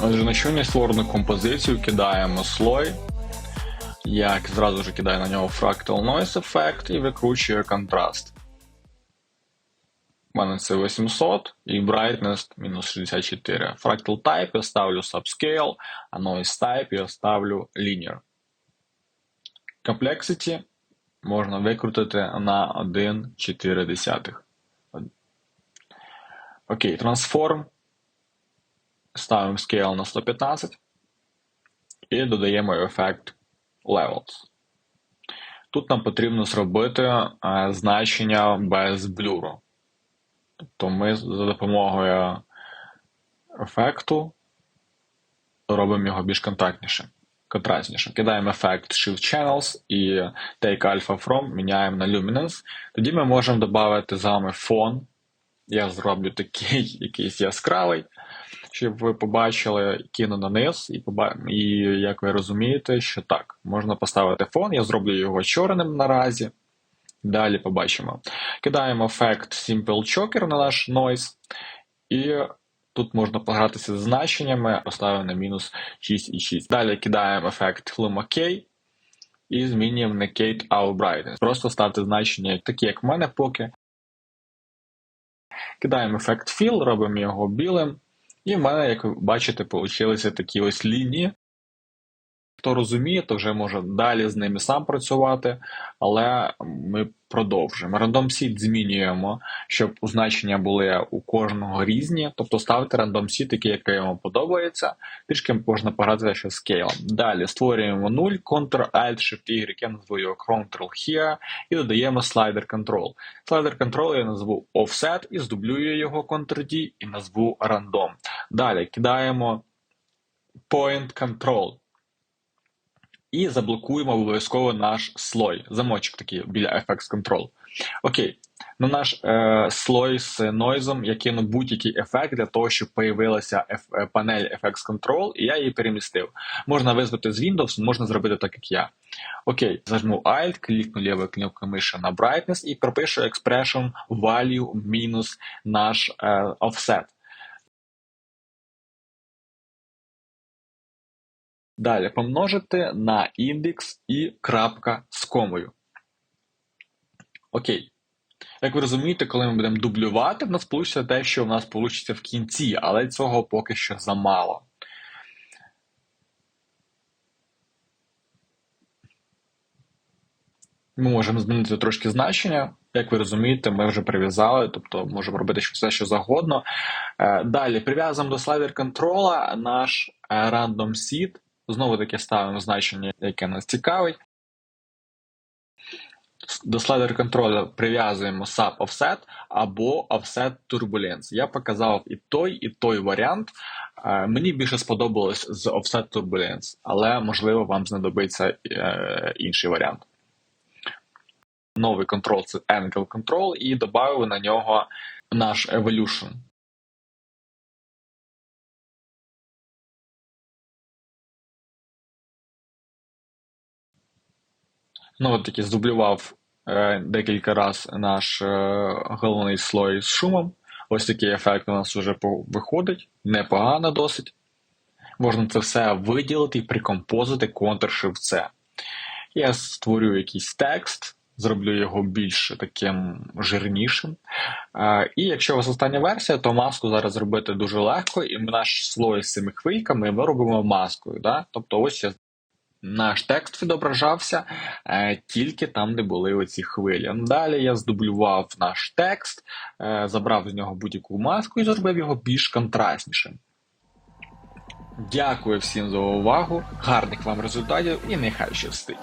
Отже, на щойно створену композицію кидаємо слой. Як зразу ж кидаю на нього Fractal Noise ефект і викручую контраст. У мене це 800 і Brightness мінус 64. Fractal Type я ставлю Subscale, а Noise Type я ставлю Linear. Complexity можна викрутити на 1,4. Окей, Transform ставимо scale на 115 і додаємо ефект levels. Тут нам потрібно зробити е, значення без блюру. Тобто ми за допомогою ефекту робимо його більш контактнішим, контрастнішим. Кидаємо ефект Shift Channels і Take Alpha From, міняємо на Luminance. Тоді ми можемо додати з вами фон. Я зроблю такий якийсь яскравий щоб ви побачили, кину на низ, і і як ви розумієте, що так, можна поставити фон, я зроблю його чорним наразі. Далі побачимо. Кидаємо ефект Simple Choker на наш noise, і тут можна погратися з значеннями, поставимо на мінус 6,6. Далі кидаємо ефект K і змінюємо на Kate Our Brightness. Просто ставте значення такі, як в мене поки. Кидаємо ефект Fill, робимо його білим. І в мене, як ви бачите, получилися такі ось лінії. Хто розуміє, то вже може далі з ними сам працювати, але ми продовжуємо. Random Seed змінюємо, щоб значення були у кожного різні. Тобто ставити Random Seed, такий, який вам подобається. Трішки можна погратися ще з скейлом. Далі створюємо 0, Ctrl-Alt-Shift-Y, я назву його Ctrl Here, і додаємо слайдер Control. Слайдер Control я назву Offset і здублюю його Ctrl-D і назву Random. Далі кидаємо Point Control. І заблокуємо обов'язково наш слой. Замочок такий біля FX Control. Окей. На наш е, слой з нойзом я кину будь-який ефект для того, щоб появилася еф- панель FX Control, і я її перемістив. Можна визвати з Windows, можна зробити так, як я. Окей, зажму Alt, клікну лівою кнопкою миші на Brightness і пропишу expression value мінус наш е, offset. Далі помножити на індекс і крапка з комою. Окей. Як ви розумієте, коли ми будемо дублювати, в нас вийде те, що в нас вийде в кінці, але цього поки що замало. Ми можемо змінити трошки значення. Як ви розумієте, ми вже прив'язали, тобто можемо робити все, що завгодно. Е, Далі прив'язуємо до слайдер контрола наш е, random seed. Знову таки ставимо значення, яке нас цікавить. До слайдер контроля прив'язуємо SAP Offset або Offset Turbulence. Я показав і той, і той варіант. Е, Мені більше сподобалось з Offset Turbulence, але можливо вам знадобиться е, інший варіант. Новий контрол це Angle Control, і додав на нього наш Evolution. Ну, от таки здублював е, декілька разів наш е, головний слой з шумом. Ось такий ефект у нас вже виходить, непогано досить. Можна це все виділити і прикомпозити Ctrl-Shift-C. Я створю якийсь текст, зроблю його більш таким жирнішим. Е, і якщо у вас остання версія, то маску зараз зробити дуже легко, і наш слой з цими хвильками ми робимо маскою. Да? Тобто ось я наш текст відображався е, тільки там, де були оці хвилі. Далі я здублював наш текст, е, забрав з нього будь-яку маску і зробив його більш контрастнішим. Дякую всім за увагу, гарних вам результатів і нехай щастить!